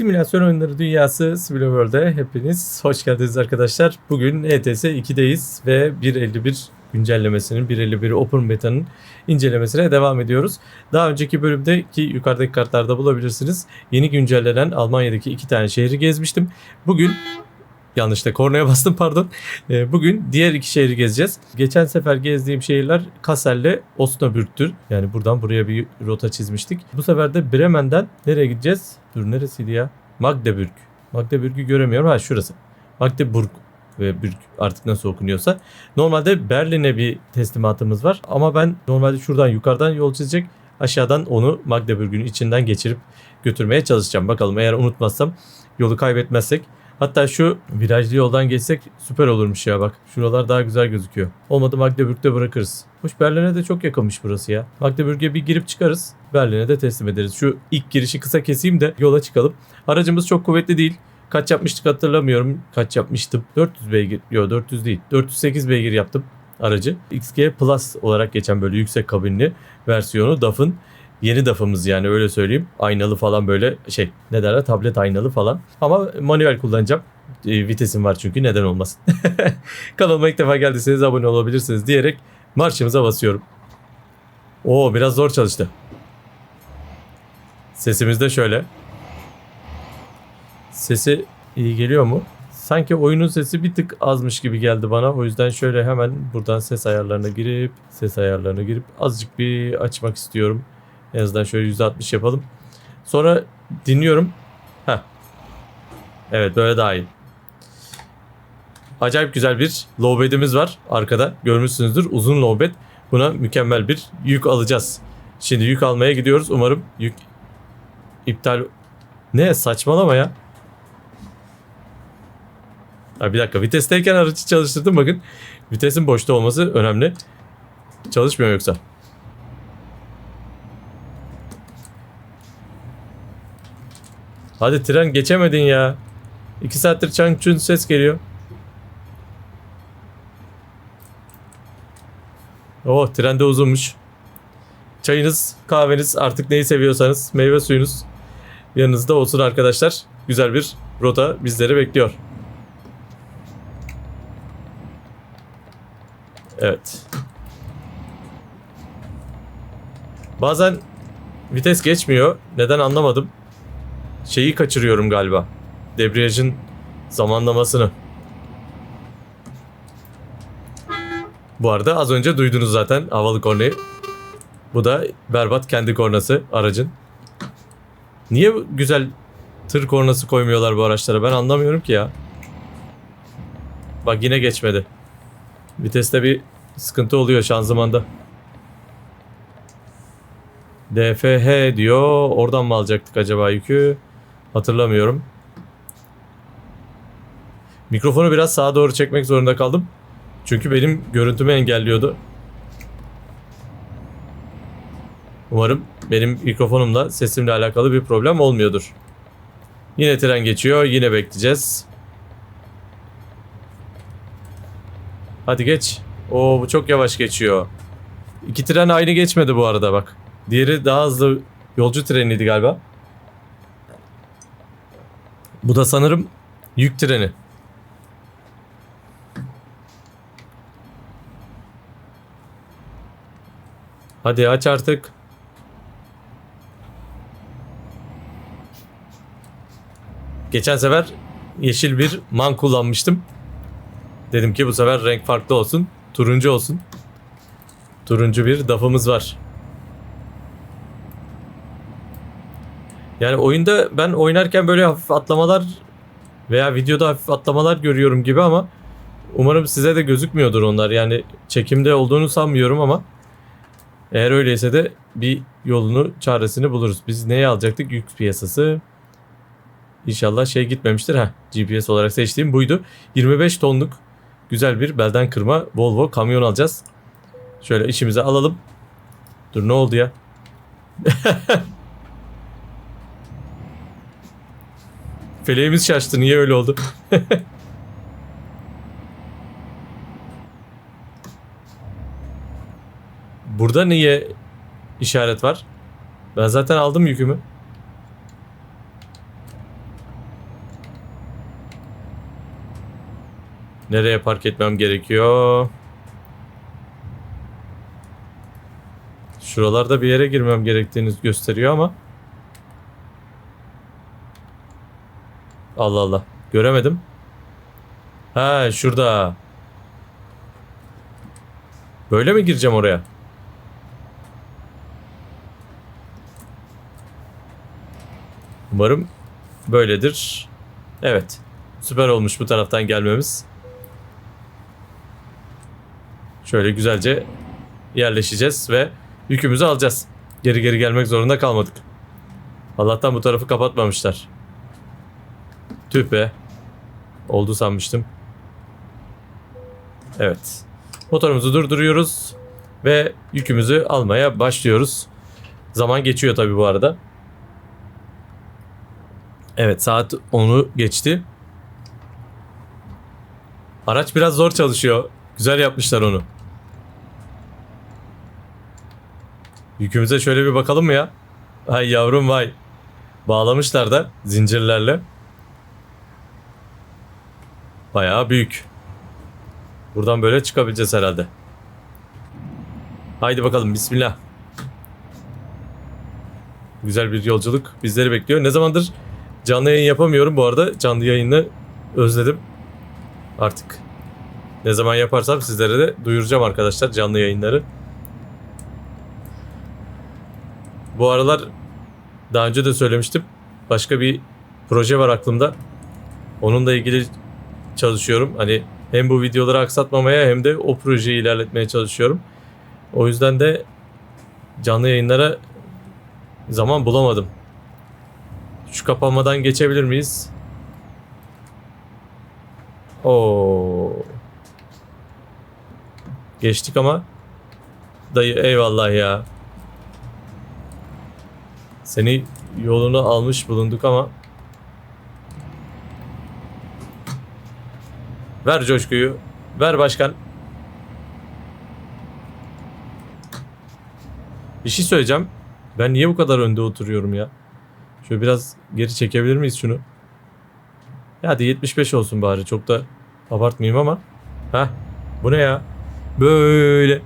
Simülasyon oyunları dünyası World'e hepiniz hoş geldiniz arkadaşlar. Bugün ETS 2'deyiz ve 1.51 güncellemesinin 1.51 Open Beta'nın incelemesine devam ediyoruz. Daha önceki bölümde ki yukarıdaki kartlarda bulabilirsiniz. Yeni güncellenen Almanya'daki iki tane şehri gezmiştim. Bugün yanlışlıkla kornaya bastım pardon. Ee, Bugün diğer iki şehri gezeceğiz. Geçen sefer gezdiğim şehirler Kassel'le Osnabrück'tür. Yani buradan buraya bir rota çizmiştik. Bu sefer de Bremen'den nereye gideceğiz? Dur neresiydi ya? Magdeburg. Magdeburg'u göremiyorum. Ha şurası. Magdeburg ve Burg artık nasıl okunuyorsa. Normalde Berlin'e bir teslimatımız var ama ben normalde şuradan yukarıdan yol çizecek aşağıdan onu Magdeburg'un içinden geçirip götürmeye çalışacağım. Bakalım eğer unutmazsam yolu kaybetmezsek Hatta şu virajlı yoldan geçsek süper olurmuş ya bak. Şuralar daha güzel gözüküyor. Olmadı Magdeburg'da bırakırız. Hoş Berlin'e de çok yakınmış burası ya. Magdeburg'e bir girip çıkarız. Berlin'e de teslim ederiz. Şu ilk girişi kısa keseyim de yola çıkalım. Aracımız çok kuvvetli değil. Kaç yapmıştık hatırlamıyorum. Kaç yapmıştım? 400 beygir. Yok 400 değil. 408 beygir yaptım aracı. XG Plus olarak geçen böyle yüksek kabinli versiyonu DAF'ın Yeni DAF'ımız yani öyle söyleyeyim. Aynalı falan böyle şey ne derler tablet aynalı falan. Ama manuel kullanacağım. E, vitesim var çünkü neden olmasın. Kanalıma ilk defa geldiyseniz abone olabilirsiniz diyerek marşımıza basıyorum. Oo biraz zor çalıştı. Sesimiz de şöyle. Sesi iyi geliyor mu? Sanki oyunun sesi bir tık azmış gibi geldi bana. O yüzden şöyle hemen buradan ses ayarlarına girip ses ayarlarına girip azıcık bir açmak istiyorum. En azından şöyle %60 yapalım. Sonra dinliyorum. Heh. Evet böyle daha iyi. Acayip güzel bir lowbed'imiz var arkada. Görmüşsünüzdür uzun lowbed. Buna mükemmel bir yük alacağız. Şimdi yük almaya gidiyoruz. Umarım yük iptal... Ne saçmalama ya. Ha, bir dakika vitesteyken aracı çalıştırdım bakın. Vitesin boşta olması önemli. Çalışmıyor yoksa. Hadi tren geçemedin ya. İki saattir çan ses geliyor. Oh tren de uzunmuş. Çayınız, kahveniz artık neyi seviyorsanız meyve suyunuz yanınızda olsun arkadaşlar. Güzel bir rota bizleri bekliyor. Evet. Bazen vites geçmiyor. Neden anlamadım şeyi kaçırıyorum galiba. Debriyajın zamanlamasını. Bu arada az önce duydunuz zaten havalı kornayı. Bu da berbat kendi kornası aracın. Niye güzel tır kornası koymuyorlar bu araçlara ben anlamıyorum ki ya. Bak yine geçmedi. Viteste bir sıkıntı oluyor şanzımanda. DFH diyor. Oradan mı alacaktık acaba yükü? Hatırlamıyorum. Mikrofonu biraz sağa doğru çekmek zorunda kaldım. Çünkü benim görüntümü engelliyordu. Umarım benim mikrofonumla sesimle alakalı bir problem olmuyordur. Yine tren geçiyor. Yine bekleyeceğiz. Hadi geç. Oo bu çok yavaş geçiyor. İki tren aynı geçmedi bu arada bak. Diğeri daha hızlı yolcu treniydi galiba. Bu da sanırım yük treni. Hadi aç artık. Geçen sefer yeşil bir man kullanmıştım. Dedim ki bu sefer renk farklı olsun. Turuncu olsun. Turuncu bir dafımız var. Yani oyunda ben oynarken böyle hafif atlamalar veya videoda hafif atlamalar görüyorum gibi ama umarım size de gözükmüyordur onlar. Yani çekimde olduğunu sanmıyorum ama eğer öyleyse de bir yolunu çaresini buluruz. Biz neyi alacaktık? Yük piyasası. İnşallah şey gitmemiştir. ha. GPS olarak seçtiğim buydu. 25 tonluk güzel bir belden kırma Volvo kamyon alacağız. Şöyle işimize alalım. Dur ne oldu ya? Feleğimiz şaştı. Niye öyle oldu? Burada niye işaret var? Ben zaten aldım yükümü. Nereye park etmem gerekiyor? Şuralarda bir yere girmem gerektiğini gösteriyor ama Allah Allah. Göremedim. Ha şurada. Böyle mi gireceğim oraya? Umarım böyledir. Evet. Süper olmuş bu taraftan gelmemiz. Şöyle güzelce yerleşeceğiz ve yükümüzü alacağız. Geri geri gelmek zorunda kalmadık. Allah'tan bu tarafı kapatmamışlar. Tüh be. Oldu sanmıştım. Evet. Motorumuzu durduruyoruz ve yükümüzü almaya başlıyoruz. Zaman geçiyor tabii bu arada. Evet saat 10'u geçti. Araç biraz zor çalışıyor. Güzel yapmışlar onu. Yükümüze şöyle bir bakalım mı ya? Ay yavrum vay. Bağlamışlar da zincirlerle. Bayağı büyük. Buradan böyle çıkabileceğiz herhalde. Haydi bakalım bismillah. Güzel bir yolculuk bizleri bekliyor. Ne zamandır canlı yayın yapamıyorum bu arada. Canlı yayını özledim. Artık ne zaman yaparsam sizlere de duyuracağım arkadaşlar canlı yayınları. Bu aralar daha önce de söylemiştim. Başka bir proje var aklımda. Onunla ilgili çalışıyorum. Hani hem bu videoları aksatmamaya hem de o projeyi ilerletmeye çalışıyorum. O yüzden de canlı yayınlara zaman bulamadım. Şu kapanmadan geçebilir miyiz? Oo. Geçtik ama dayı eyvallah ya. Seni yolunu almış bulunduk ama Ver coşkuyu. Ver başkan. Bir şey söyleyeceğim. Ben niye bu kadar önde oturuyorum ya? Şöyle biraz geri çekebilir miyiz şunu? Ya hadi 75 olsun bari. Çok da abartmayayım ama. Heh. Bu ne ya? Böyle.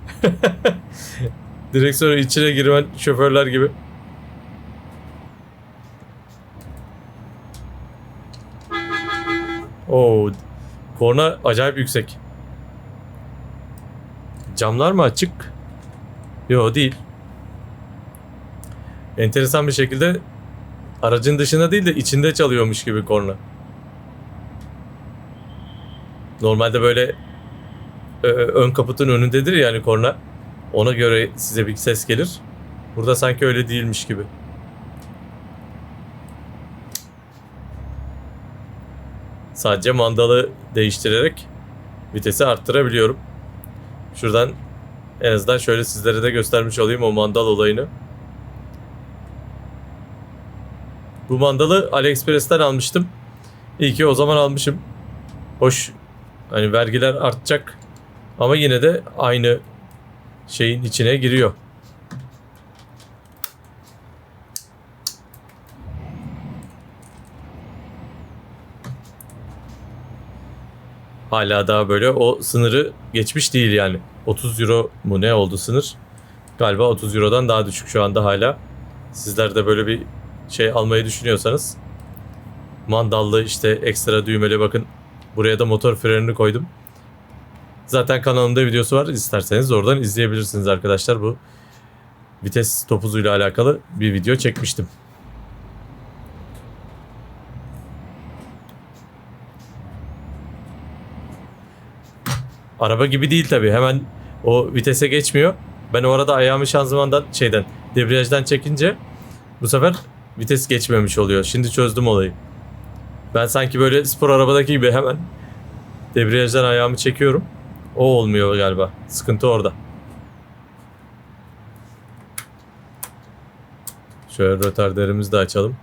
Direksiyonun içine girmen şoförler gibi. Oo, korna acayip yüksek. Camlar mı açık? Yo değil. Enteresan bir şekilde aracın dışında değil de içinde çalıyormuş gibi korna. Normalde böyle ö- ön kaputun önündedir yani korna. Ona göre size bir ses gelir. Burada sanki öyle değilmiş gibi. Sadece mandalı değiştirerek vitesi arttırabiliyorum. Şuradan en azından şöyle sizlere de göstermiş olayım o mandal olayını. Bu mandalı AliExpress'ten almıştım. İyi ki o zaman almışım. Hoş hani vergiler artacak ama yine de aynı şeyin içine giriyor. Hala daha böyle o sınırı geçmiş değil yani. 30 euro mu ne oldu sınır? Galiba 30 eurodan daha düşük şu anda hala. Sizler de böyle bir şey almayı düşünüyorsanız mandallı işte ekstra düğmeli bakın buraya da motor frenini koydum. Zaten kanalımda videosu var. İsterseniz oradan izleyebilirsiniz arkadaşlar. Bu vites topuzuyla alakalı bir video çekmiştim. Araba gibi değil tabii. Hemen o vitese geçmiyor. Ben o arada ayağımı şanzımandan şeyden debriyajdan çekince bu sefer vites geçmemiş oluyor. Şimdi çözdüm olayı. Ben sanki böyle spor arabadaki gibi hemen debriyajdan ayağımı çekiyorum. O olmuyor galiba. Sıkıntı orada. Şöyle rötarderimizi de açalım.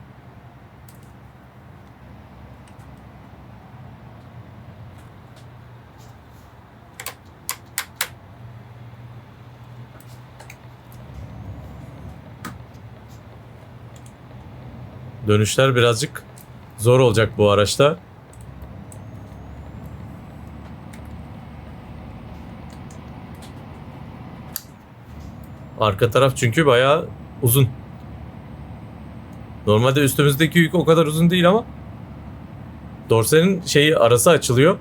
Dönüşler birazcık zor olacak bu araçta. Arka taraf çünkü bayağı uzun. Normalde üstümüzdeki yük o kadar uzun değil ama Dorse'nin şeyi arası açılıyor.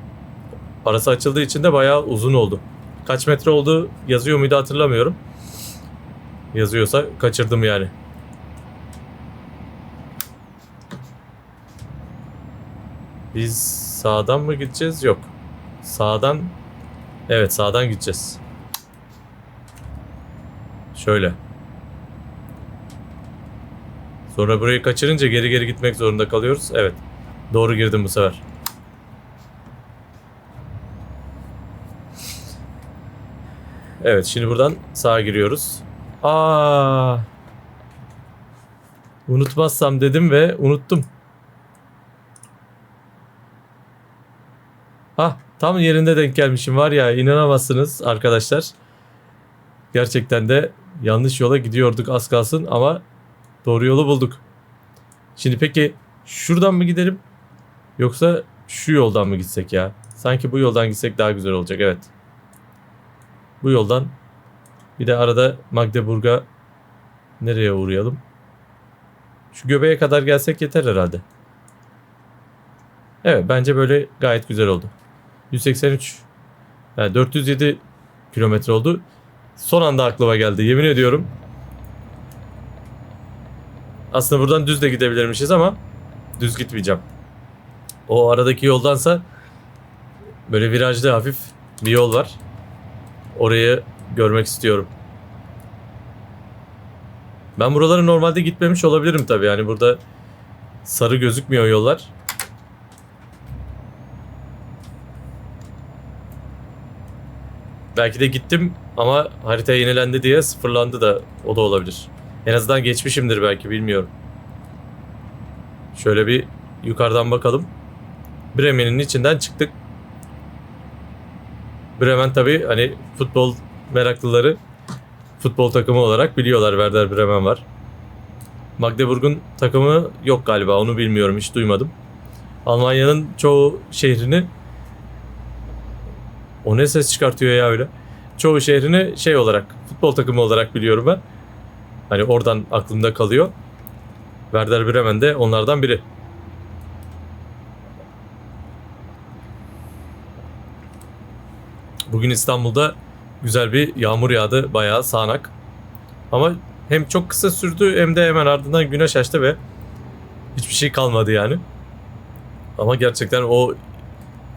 Arası açıldığı için de bayağı uzun oldu. Kaç metre oldu yazıyor muydu hatırlamıyorum. Yazıyorsa kaçırdım yani. Biz sağdan mı gideceğiz? Yok. Sağdan Evet sağdan gideceğiz. Şöyle. Sonra burayı kaçırınca geri geri gitmek zorunda kalıyoruz. Evet. Doğru girdim bu sefer. Evet şimdi buradan sağa giriyoruz. Aa. Unutmazsam dedim ve unuttum. Ah tam yerinde denk gelmişim var ya inanamazsınız arkadaşlar. Gerçekten de yanlış yola gidiyorduk az kalsın ama doğru yolu bulduk. Şimdi peki şuradan mı gidelim yoksa şu yoldan mı gitsek ya? Sanki bu yoldan gitsek daha güzel olacak evet. Bu yoldan bir de arada Magdeburg'a nereye uğrayalım? Şu göbeğe kadar gelsek yeter herhalde. Evet bence böyle gayet güzel oldu. 183 yani 407 kilometre oldu. Son anda aklıma geldi yemin ediyorum. Aslında buradan düz de gidebilirmişiz ama düz gitmeyeceğim. O aradaki yoldansa böyle virajlı hafif bir yol var. Orayı görmek istiyorum. Ben buraları normalde gitmemiş olabilirim tabii. Yani burada sarı gözükmüyor yollar. Belki de gittim ama harita yenilendi diye sıfırlandı da o da olabilir. En azından geçmişimdir belki bilmiyorum. Şöyle bir yukarıdan bakalım. Bremen'in içinden çıktık. Bremen tabii hani futbol meraklıları futbol takımı olarak biliyorlar Werder Bremen var. Magdeburg'un takımı yok galiba onu bilmiyorum hiç duymadım. Almanya'nın çoğu şehrini o ne ses çıkartıyor ya öyle. Çoğu şehrini şey olarak futbol takımı olarak biliyorum ben. Hani oradan aklımda kalıyor. Werder Bremen de onlardan biri. Bugün İstanbul'da güzel bir yağmur yağdı. Bayağı sağanak. Ama hem çok kısa sürdü hem de hemen ardından güneş açtı ve hiçbir şey kalmadı yani. Ama gerçekten o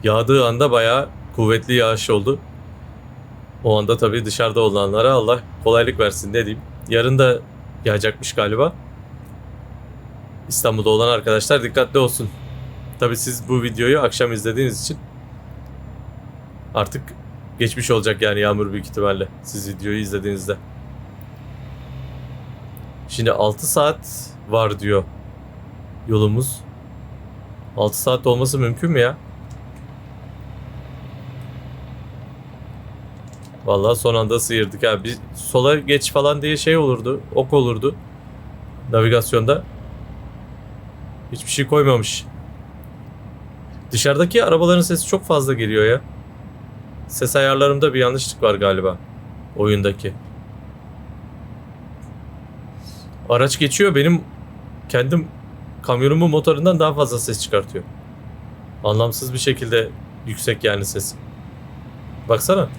yağdığı anda bayağı kuvvetli yağış oldu. O anda tabii dışarıda olanlara Allah kolaylık versin ne diyeyim. Yarın da yağacakmış galiba. İstanbul'da olan arkadaşlar dikkatli olsun. Tabii siz bu videoyu akşam izlediğiniz için artık geçmiş olacak yani yağmur büyük ihtimalle siz videoyu izlediğinizde. Şimdi 6 saat var diyor yolumuz. 6 saat olması mümkün mü ya? Vallahi son anda sıyırdık ha. Bir sola geç falan diye şey olurdu. Ok olurdu. Navigasyonda. Hiçbir şey koymamış. Dışarıdaki arabaların sesi çok fazla geliyor ya. Ses ayarlarımda bir yanlışlık var galiba. Oyundaki. Araç geçiyor benim kendim kamyonumun motorundan daha fazla ses çıkartıyor. Anlamsız bir şekilde yüksek yani ses. Baksana.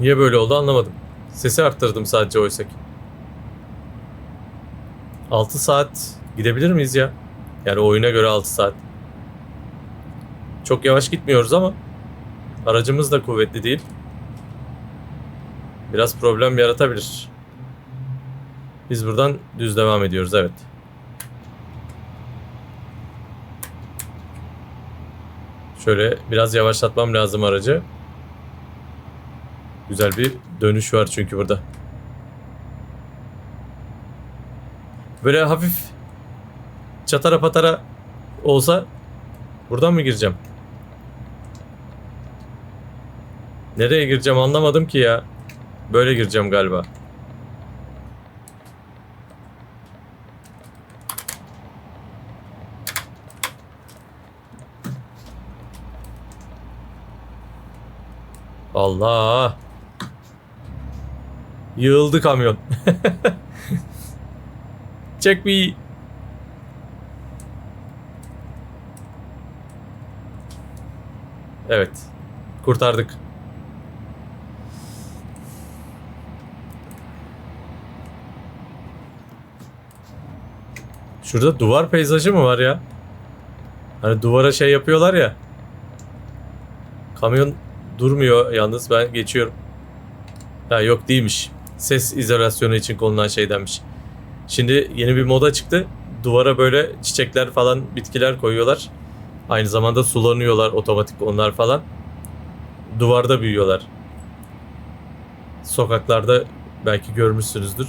Niye böyle oldu anlamadım. Sesi arttırdım sadece oysak. 6 saat gidebilir miyiz ya? Yani oyuna göre 6 saat. Çok yavaş gitmiyoruz ama aracımız da kuvvetli değil. Biraz problem yaratabilir. Biz buradan düz devam ediyoruz evet. Şöyle biraz yavaşlatmam lazım aracı. Güzel bir dönüş var çünkü burada. Böyle hafif çatara patara olsa buradan mı gireceğim? Nereye gireceğim anlamadım ki ya. Böyle gireceğim galiba. Allah. Yığıldı kamyon. Check me. Evet. Kurtardık. Şurada duvar peyzajı mı var ya? Hani duvara şey yapıyorlar ya. Kamyon durmuyor yalnız ben geçiyorum. Ha yok değilmiş. Ses izolasyonu için konulan şeydenmiş. Şimdi yeni bir moda çıktı. Duvara böyle çiçekler falan bitkiler koyuyorlar. Aynı zamanda sulanıyorlar otomatik onlar falan. Duvarda büyüyorlar. Sokaklarda belki görmüşsünüzdür.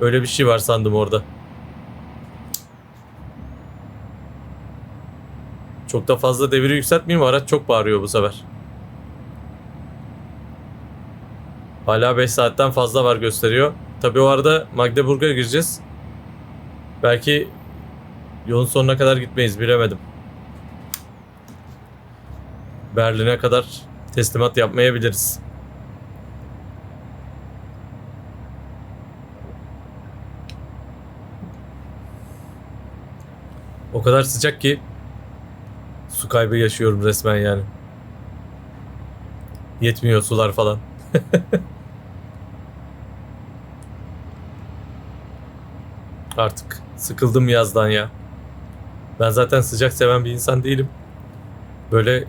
Öyle bir şey var sandım orada. Çok da fazla deviri yükseltmeyeyim araç çok bağırıyor bu sefer. Hala 5 saatten fazla var gösteriyor. Tabi o arada Magdeburg'a gireceğiz. Belki yolun sonuna kadar gitmeyiz bilemedim. Berlin'e kadar teslimat yapmayabiliriz. O kadar sıcak ki su kaybı yaşıyorum resmen yani. Yetmiyor sular falan. Artık sıkıldım yazdan ya. Ben zaten sıcak seven bir insan değilim. Böyle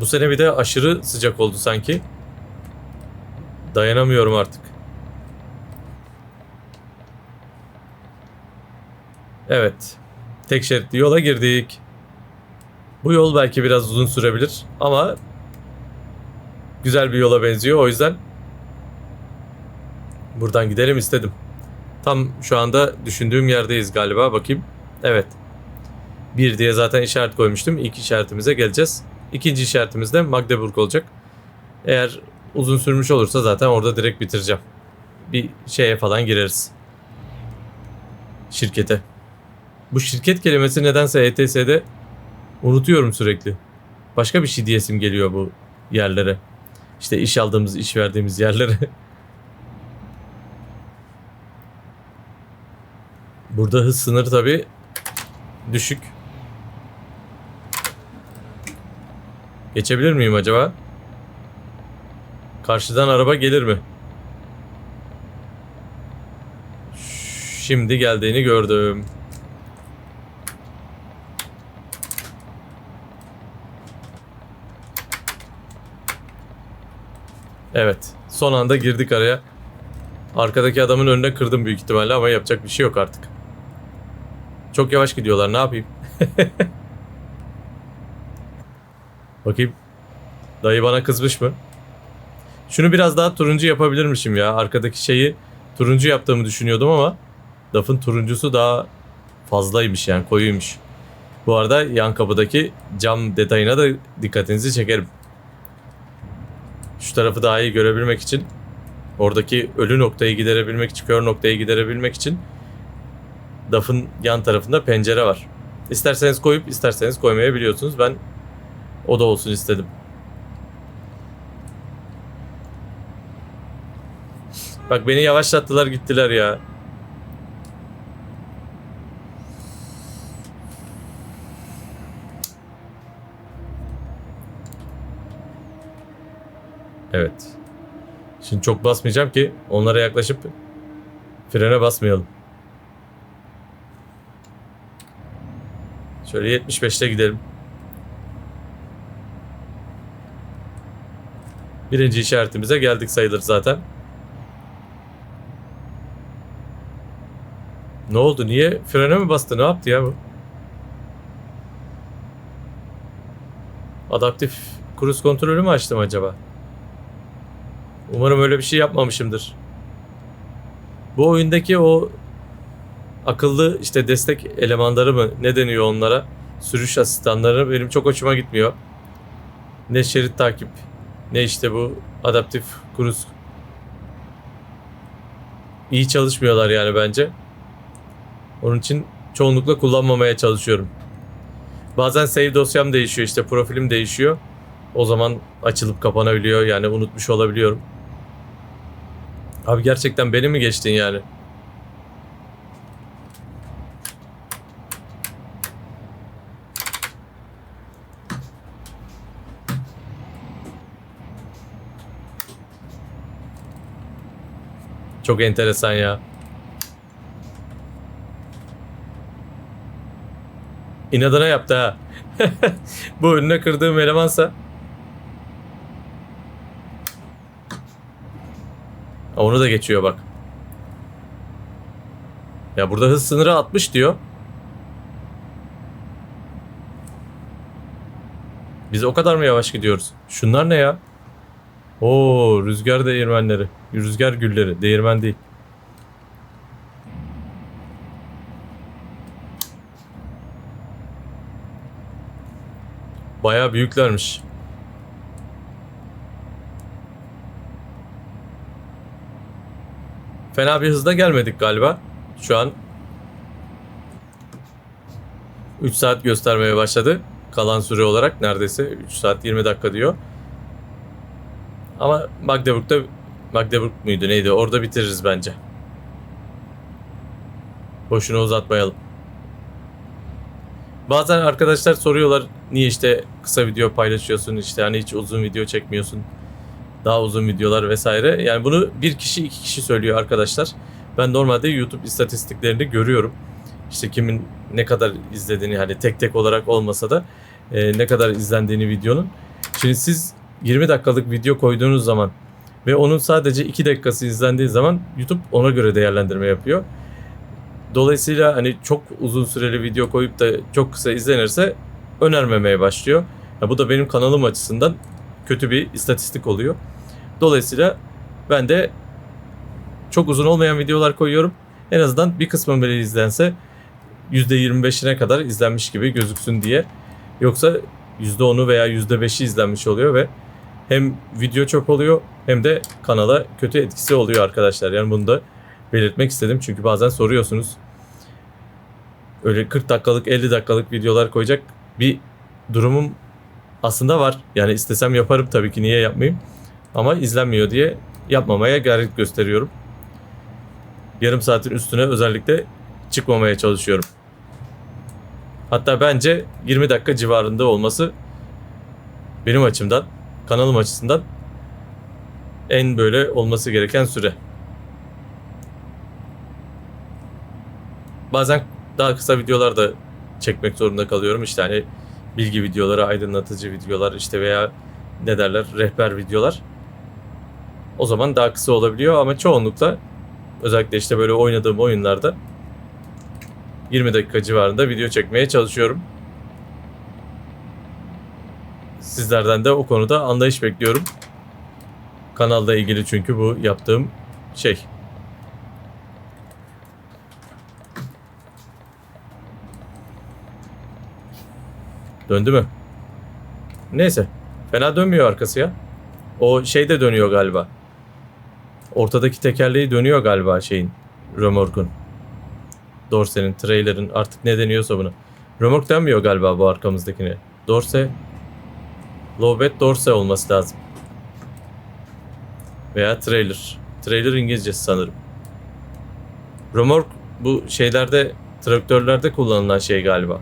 bu sene bir de aşırı sıcak oldu sanki. Dayanamıyorum artık. Evet. Tek şeritli yola girdik. Bu yol belki biraz uzun sürebilir ama güzel bir yola benziyor. O yüzden buradan gidelim istedim. Tam şu anda düşündüğüm yerdeyiz galiba. Bakayım. Evet. Bir diye zaten işaret koymuştum. İlk işaretimize geleceğiz. İkinci işaretimiz de Magdeburg olacak. Eğer uzun sürmüş olursa zaten orada direkt bitireceğim. Bir şeye falan gireriz. Şirkete. Bu şirket kelimesi nedense ETS'de unutuyorum sürekli. Başka bir şey diyesim geliyor bu yerlere. İşte iş aldığımız, iş verdiğimiz yerlere. Burada hız sınırı tabi düşük. Geçebilir miyim acaba? Karşıdan araba gelir mi? Şimdi geldiğini gördüm. Evet. Son anda girdik araya. Arkadaki adamın önüne kırdım büyük ihtimalle ama yapacak bir şey yok artık. Çok yavaş gidiyorlar ne yapayım? Bakayım. Dayı bana kızmış mı? Şunu biraz daha turuncu yapabilirmişim ya. Arkadaki şeyi turuncu yaptığımı düşünüyordum ama lafın turuncusu daha fazlaymış yani koyuymuş. Bu arada yan kapıdaki cam detayına da dikkatinizi çekerim. Şu tarafı daha iyi görebilmek için oradaki ölü noktayı giderebilmek için, kör noktayı giderebilmek için DAF'ın yan tarafında pencere var. İsterseniz koyup isterseniz koymayabiliyorsunuz. Ben o da olsun istedim. Bak beni yavaşlattılar gittiler ya. Evet. Şimdi çok basmayacağım ki onlara yaklaşıp frene basmayalım. Şöyle 75'te gidelim. Birinci işaretimize geldik sayılır zaten. Ne oldu? Niye frene mi bastı? Ne yaptı ya bu? Adaptif kruz kontrolü mü açtım acaba? Umarım öyle bir şey yapmamışımdır. Bu oyundaki o akıllı işte destek elemanları mı ne deniyor onlara? Sürüş asistanları benim çok hoşuma gitmiyor. Ne şerit takip ne işte bu adaptif kruz. İyi çalışmıyorlar yani bence. Onun için çoğunlukla kullanmamaya çalışıyorum. Bazen save dosyam değişiyor işte profilim değişiyor. O zaman açılıp kapanabiliyor yani unutmuş olabiliyorum. Abi gerçekten beni mi geçtin yani? Çok enteresan ya. İnadına yaptı ha. Bu önüne kırdığım elemansa. Onu da geçiyor bak. Ya burada hız sınırı 60 diyor. Biz o kadar mı yavaş gidiyoruz? Şunlar ne ya? Oo rüzgar değirmenleri. Rüzgar gülleri. Değirmen değil. Bayağı büyüklermiş. Fena bir hızda gelmedik galiba. Şu an 3 saat göstermeye başladı. Kalan süre olarak neredeyse 3 saat 20 dakika diyor. Ama Magdeburg'da Magdeburg muydu neydi orada bitiririz bence. Boşuna uzatmayalım. Bazen arkadaşlar soruyorlar niye işte kısa video paylaşıyorsun işte hani hiç uzun video çekmiyorsun. Daha uzun videolar vesaire. Yani bunu bir kişi iki kişi söylüyor arkadaşlar. Ben normalde YouTube istatistiklerini görüyorum. İşte kimin ne kadar izlediğini hani tek tek olarak olmasa da e, ne kadar izlendiğini videonun. Şimdi siz 20 dakikalık video koyduğunuz zaman ve onun sadece 2 dakikası izlendiği zaman YouTube ona göre değerlendirme yapıyor. Dolayısıyla hani çok uzun süreli video koyup da çok kısa izlenirse önermemeye başlıyor. Ya bu da benim kanalım açısından kötü bir istatistik oluyor. Dolayısıyla ben de çok uzun olmayan videolar koyuyorum. En azından bir kısmı bile izlense %25'ine kadar izlenmiş gibi gözüksün diye. Yoksa %10'u veya %5'i izlenmiş oluyor ve hem video çöp oluyor hem de kanala kötü etkisi oluyor arkadaşlar. Yani bunu da belirtmek istedim çünkü bazen soruyorsunuz. Öyle 40 dakikalık 50 dakikalık videolar koyacak bir durumum aslında var. Yani istesem yaparım tabii ki niye yapmayayım. Ama izlenmiyor diye yapmamaya gayret gösteriyorum. Yarım saatin üstüne özellikle çıkmamaya çalışıyorum. Hatta bence 20 dakika civarında olması benim açımdan, kanalım açısından en böyle olması gereken süre. Bazen daha kısa videolar da çekmek zorunda kalıyorum. İşte hani bilgi videoları, aydınlatıcı videolar işte veya ne derler rehber videolar. O zaman daha kısa olabiliyor ama çoğunlukla özellikle işte böyle oynadığım oyunlarda 20 dakika civarında video çekmeye çalışıyorum. Sizlerden de o konuda anlayış bekliyorum. Kanalla ilgili çünkü bu yaptığım şey. Döndü mü? Neyse. Fena dönmüyor arkası ya. O şey de dönüyor galiba. Ortadaki tekerleği dönüyor galiba şeyin. Römorkun. Dorse'nin, trailer'ın artık ne deniyorsa buna. Römork denmiyor galiba bu arkamızdakine. Dorse. Lowbed Dorse olması lazım. Veya trailer. Trailer İngilizcesi sanırım. Römork bu şeylerde traktörlerde kullanılan şey galiba.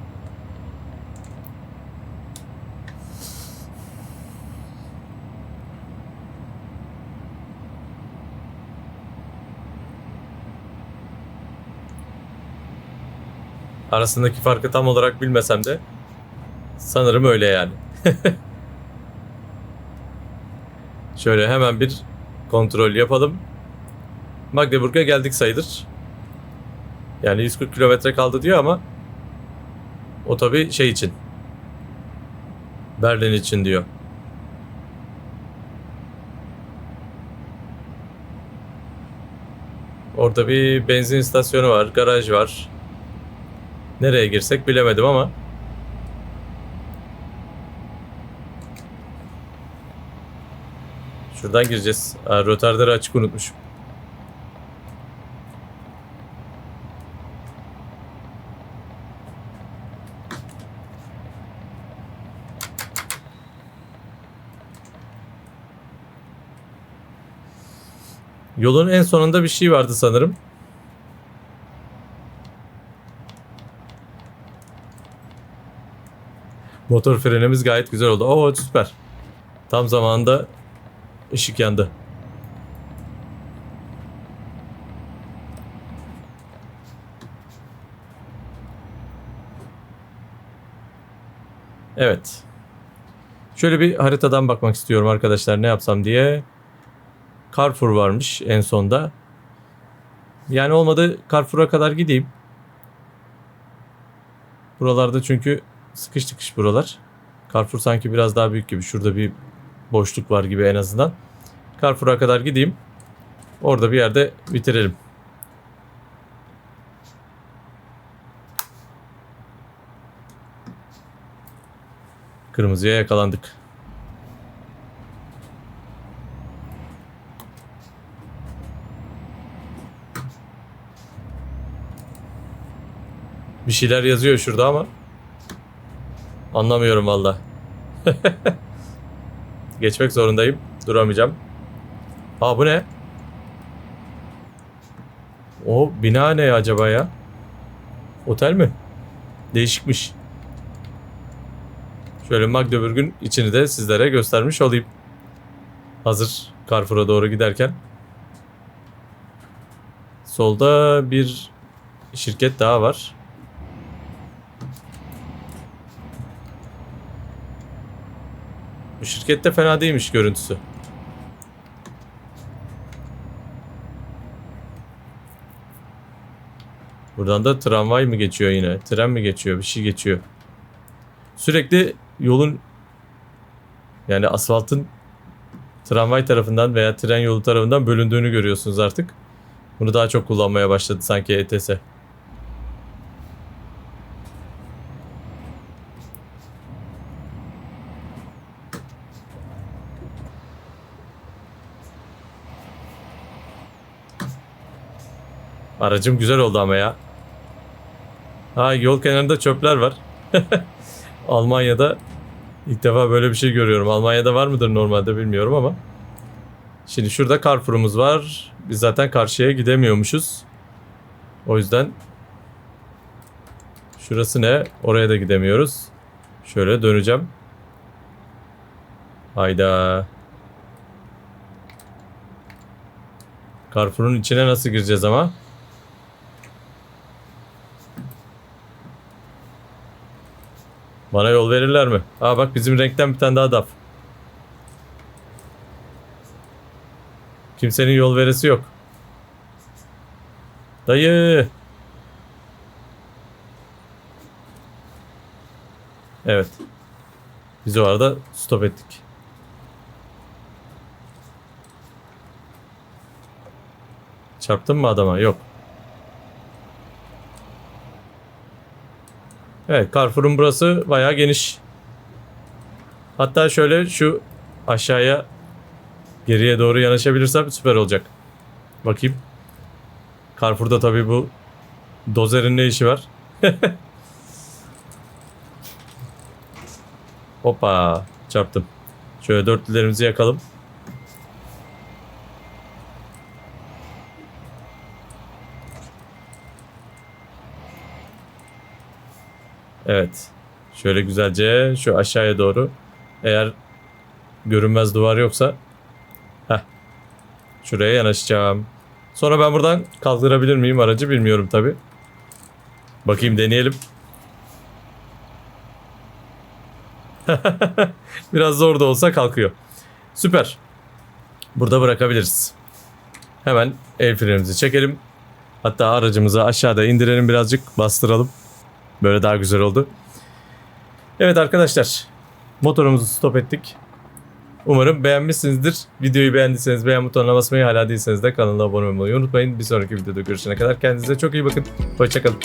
Arasındaki farkı tam olarak bilmesem de sanırım öyle yani. Şöyle hemen bir kontrol yapalım. Magdeburg'a geldik sayılır. Yani 140 kilometre kaldı diyor ama o tabi şey için. Berlin için diyor. Orada bir benzin istasyonu var, garaj var. Nereye girsek bilemedim ama. Şuradan gireceğiz. Rotarları açık unutmuşum. Yolun en sonunda bir şey vardı sanırım. Motor frenimiz gayet güzel oldu. Oo süper. Tam zamanında ışık yandı. Evet. Şöyle bir haritadan bakmak istiyorum arkadaşlar ne yapsam diye. Carrefour varmış en sonda. Yani olmadı Carrefour'a kadar gideyim. Buralarda çünkü sıkış tıkış buralar. Carrefour sanki biraz daha büyük gibi. Şurada bir boşluk var gibi en azından. Carrefour'a kadar gideyim. Orada bir yerde bitirelim. Kırmızıya yakalandık. Bir şeyler yazıyor şurada ama anlamıyorum valla. Geçmek zorundayım. Duramayacağım. Aa bu ne? O bina ne acaba ya? Otel mi? Değişikmiş. Şöyle Magdeburg'un içini de sizlere göstermiş olayım. Hazır Carrefour'a doğru giderken. Solda bir şirket daha var. Bu şirket de fena değilmiş görüntüsü. Buradan da tramvay mı geçiyor yine? Tren mi geçiyor? Bir şey geçiyor. Sürekli yolun yani asfaltın tramvay tarafından veya tren yolu tarafından bölündüğünü görüyorsunuz artık. Bunu daha çok kullanmaya başladı sanki ETS. Aracım güzel oldu ama ya. Ha yol kenarında çöpler var. Almanya'da ilk defa böyle bir şey görüyorum. Almanya'da var mıdır normalde bilmiyorum ama. Şimdi şurada Carrefour'umuz var. Biz zaten karşıya gidemiyormuşuz. O yüzden şurası ne? Oraya da gidemiyoruz. Şöyle döneceğim. Hayda. Carrefour'un içine nasıl gireceğiz ama? Bana yol verirler mi? Aa bak bizim renkten bir tane daha daf. Kimsenin yol veresi yok. Dayı. Evet. Biz o arada stop ettik. Çarptın mı adama? Yok. Evet Carrefour'un burası bayağı geniş. Hatta şöyle şu aşağıya geriye doğru yanaşabilirsem süper olacak. Bakayım. Carrefour'da tabii bu dozerin ne işi var? Hoppa çarptım. Şöyle dörtlülerimizi yakalım. Evet. Şöyle güzelce şu aşağıya doğru. Eğer görünmez duvar yoksa heh, şuraya yanaşacağım. Sonra ben buradan kaldırabilir miyim aracı bilmiyorum tabi. Bakayım deneyelim. Biraz zor da olsa kalkıyor. Süper. Burada bırakabiliriz. Hemen el frenimizi çekelim. Hatta aracımızı aşağıda indirelim birazcık bastıralım. Böyle daha güzel oldu. Evet arkadaşlar. Motorumuzu stop ettik. Umarım beğenmişsinizdir. Videoyu beğendiyseniz beğen butonuna basmayı hala değilseniz de kanala abone olmayı unutmayın. Bir sonraki videoda görüşene kadar kendinize çok iyi bakın. Hoşçakalın.